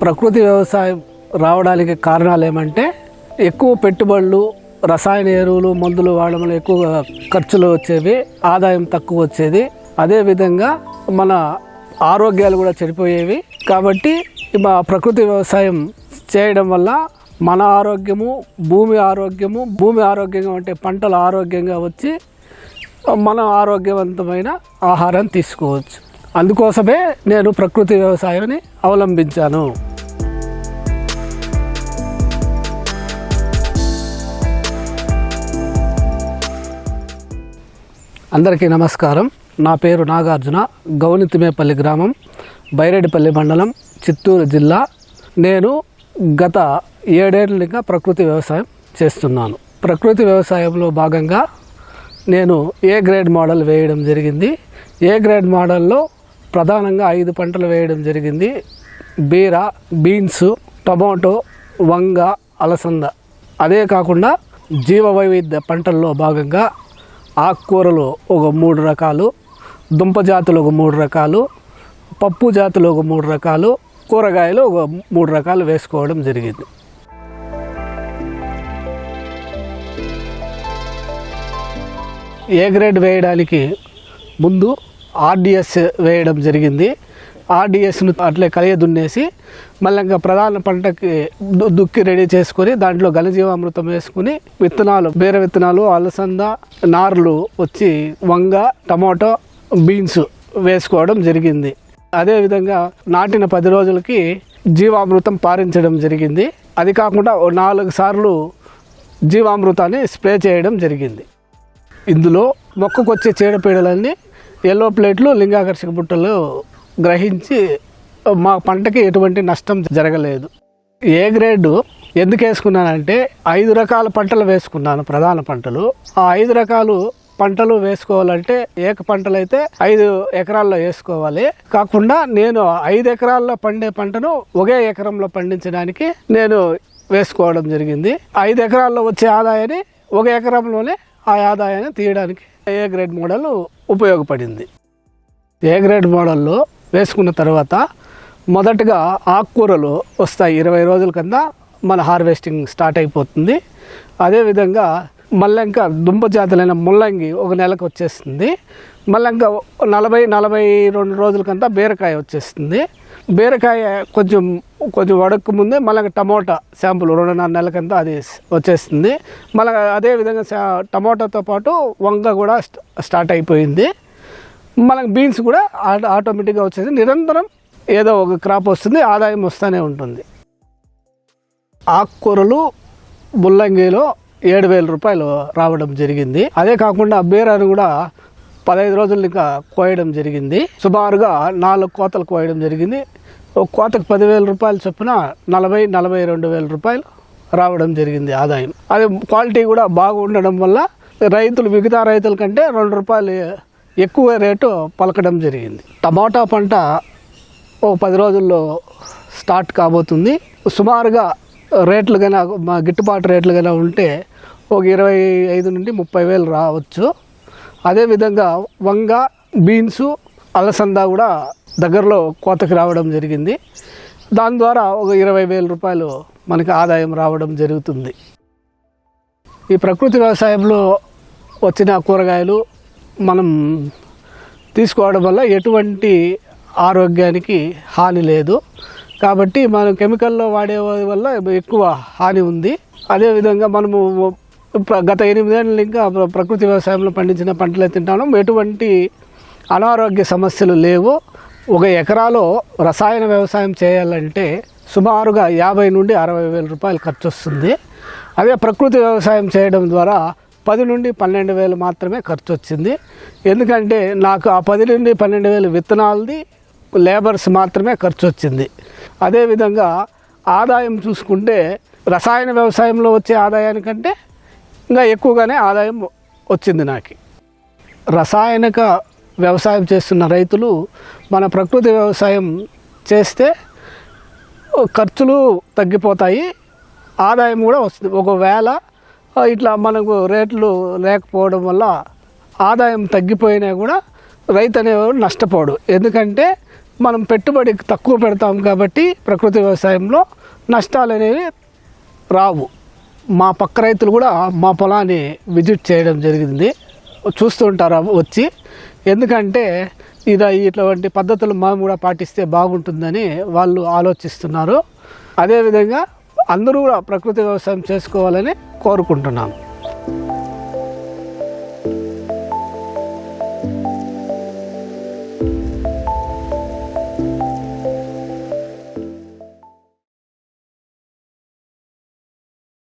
ప్రకృతి వ్యవసాయం రావడానికి కారణాలు ఏమంటే ఎక్కువ పెట్టుబడులు రసాయన ఎరువులు మందులు వాడడం ఎక్కువ ఖర్చులు వచ్చేవి ఆదాయం తక్కువ వచ్చేది. అదేవిధంగా మన ఆరోగ్యాలు కూడా చెడిపోయేవి. కాబట్టి మా ప్రకృతి వ్యవసాయం చేయడం వల్ల మన ఆరోగ్యము భూమి ఆరోగ్యము భూమి ఆరోగ్యంగా ఉంటే పంటలు ఆరోగ్యంగా వచ్చి మన ఆరోగ్యవంతమైన ఆహారం తీసుకోవచ్చు. అందుకోసమే నేను ప్రకృతి వ్యవసాయాన్ని అవలంబించాను. అందరికీ నమస్కారం. నా పేరు నాగార్జున. గౌనితిమేపల్లి గ్రామం బైరెడ్డిపల్లి మండలం చిత్తూరు జిల్లా. నేను గత ఏడేళ్ళుగా ప్రకృతి వ్యవసాయం చేస్తున్నాను. ప్రకృతి వ్యవసాయంలో భాగంగా నేను ఏ గ్రేడ్ మోడల్ వేయడం జరిగింది? ఏ గ్రేడ్ మోడల్లో ప్రధానంగా ఐదు పంటలు వేయడం జరిగింది? బీర బీన్స్ టమాటో వంగ అలసంద. అదే కాకుండా జీవ వైవిధ్య పంటల్లో భాగంగా ఆకుకూరలు ఒక మూడు రకాలు దుంప జాతులు ఒక మూడు రకాలు పప్పు జాతులు ఒక మూడు రకాలు కూరగాయలు ఒక మూడు రకాలు వేసుకోవడం జరిగింది. ఏ గ్రేడ్ వేయడానికి ముందు ఆర్డిఎస్ వేయడం జరిగింది. ఆర్డిఎస్ను అట్లే కలియ దున్నేసి మళ్ళీ ఇంకా ప్రధాన పంటకి దు- దుక్కి రెడీ చేసుకొని దాంట్లో ఘనజీవామృతం వేసుకుని విత్తనాలు బీర విత్తనాలు అలసంద నార్లు వచ్చి వంగ టమాటో బీన్స్ వేసుకోవడం జరిగింది. అదేవిధంగా నాటిన పది రోజులకి జీవామృతం పారించడం జరిగింది. అది కాకుండా నాలుగు సార్లు జీవామృతాన్ని స్ప్రే చేయడం జరిగింది. ఇందులో మొక్కకు వచ్చే చీడపీడలన్నీ ఎల్లో ప్లేట్లు లింగాకర్షక బుట్టలు గ్రహించి మా పంటకి ఎటువంటి నష్టం జరగలేదు. ఏ గ్రేడ్ ఎందుకు వేసుకున్నానంటే ఐదు రకాల పంటలు వేసుకున్నాను ప్రధాన పంటలు. ఆ ఐదు రకాలు పంటలు వేసుకోవాలంటే ఏక పంటలు అయితే ఐదు ఎకరాల్లో వేసుకోవాలి. కాకుండా నేను ఐదు ఎకరాల్లో పండే పంటను ఒకే ఎకరంలో పండించడానికి నేను వేసుకోవడం జరిగింది. ఐదు ఎకరాల్లో వచ్చే ఆదాయాన్ని ఒక ఎకరంలోనే ఆ ఆదాయాన్ని తీయడానికి ఏ గ్రేడ్ మోడల్ ఉపయోగపడింది. ఏ గ్రేడ్ మోడల్లో వేసుకున్న తర్వాత మొదటగా ఆకుకూరలు వస్తాయి ఇరవై రోజుల కింద మన హార్వెస్టింగ్ స్టార్ట్ అయిపోతుంది. అదేవిధంగా మళ్ళీ ఇంకా దుంప జాతులైన ముల్లంగి ఒక నెలకు వచ్చేస్తుంది. మళ్ళీ ఇంకా నలభై నలభై రెండు రోజులకంతా బీరకాయ వచ్చేస్తుంది. బీరకాయ కొంచెం కొంచెం వడక్కు ముందే మళ్ళీ టమోటా శాంపుల్ రెండున్నర నెలకంతా అది వచ్చేస్తుంది. మళ్ళీ అదేవిధంగా టమోటాతో పాటు వంగ కూడా స్ట- స్టార్ట్ అయిపోయింది. మనకు బీన్స్ కూడా ఆటో ఆటోమేటిక్గా వచ్చేది నిరంతరం ఏదో ఒక క్రాప్ వస్తుంది ఆదాయం వస్తూనే ఉంటుంది. ఆకుకూరలు ముల్లంగిలో ఏడు వేల రూపాయలు రావడం జరిగింది. అదే కాకుండా బీరాను కూడా పదహైదు రోజులు ఇంకా కోయడం జరిగింది. సుమారుగా నాలుగు కోతలు కోయడం జరిగింది. ఒక కోతకు పదివేల రూపాయలు చొప్పున నలభై నలభై రెండు వేల రూపాయలు రావడం జరిగింది ఆదాయం. అది క్వాలిటీ కూడా బాగుండడం వల్ల రైతులు మిగతా రైతుల కంటే రెండు రూపాయలు ఎక్కువ రేటు పలకడం జరిగింది. టమాటా పంట ఓ పది రోజుల్లో స్టార్ట్ కాబోతుంది. సుమారుగా రేట్లు కన్నా మా గిట్టుబాటు రేట్లు కన్నా ఉంటే ఒక ఇరవై ఐదు నుండి ముప్పై వేలు రావచ్చు. అదేవిధంగా వంగ బీన్స్ అలసంద కూడా దగ్గరలో కోతకు రావడం జరిగింది. దాని ద్వారా ఒక ఇరవై వేల రూపాయలు మనకి ఆదాయం రావడం జరుగుతుంది. ఈ ప్రకృతి వ్యవసాయంలో వచ్చిన కూరగాయలు మనం తీసుకోవడం వల్ల ఎటువంటి ఆరోగ్యానికి హాని లేదు. కాబట్టి మనం కెమికల్లో వాడే వల్ల ఎక్కువ హాని ఉంది. అదేవిధంగా మనము గత ఎనిమిదేళ్ళు ఇంకా ప్రకృతి వ్యవసాయంలో పండించిన పంటలే తింటాము. ఎటువంటి అనారోగ్య సమస్యలు లేవు. ఒక ఎకరాలో రసాయన వ్యవసాయం చేయాలంటే సుమారుగా యాభై నుండి అరవై వేల రూపాయలు ఖర్చు వస్తుంది అదే ప్రకృతి వ్యవసాయం చేయడం ద్వారా పది నుండి పన్నెండు వేలు మాత్రమే ఖర్చు వచ్చింది ఎందుకంటే నాకు ఆ పది నుండి పన్నెండు వేలు విత్తనాలది లేబర్స్ మాత్రమే ఖర్చు వచ్చింది అదేవిధంగా ఆదాయం చూసుకుంటే రసాయన వ్యవసాయంలో వచ్చే ఆదాయానికంటే ఇంకా ఎక్కువగానే ఆదాయం వచ్చింది నాకు. రసాయనిక వ్యవసాయం చేస్తున్న రైతులు మన ప్రకృతి వ్యవసాయం చేస్తే ఖర్చులు తగ్గిపోతాయి ఆదాయం కూడా వస్తుంది. ఒకవేళ ఇట్లా మనకు రేట్లు లేకపోవడం వల్ల ఆదాయం తగ్గిపోయినా కూడా రైతు అనేవాడు నష్టపోడు. ఎందుకంటే మనం పెట్టుబడి తక్కువ పెడతాం కాబట్టి ప్రకృతి వ్యవసాయంలో నష్టాలు అనేవి రావు. మా పక్క రైతులు కూడా మా పొలాన్ని విజిట్ చేయడం జరిగింది. చూస్తుంటారు వచ్చి. ఎందుకంటే ఇది ఇటువంటి పద్ధతులు మనం కూడా పాటిస్తే బాగుంటుందని వాళ్ళు ఆలోచిస్తున్నారు. అదేవిధంగా అందరూ కూడా ప్రకృతి వ్యవసాయం చేసుకోవాలని కోరుకుంటున్నాను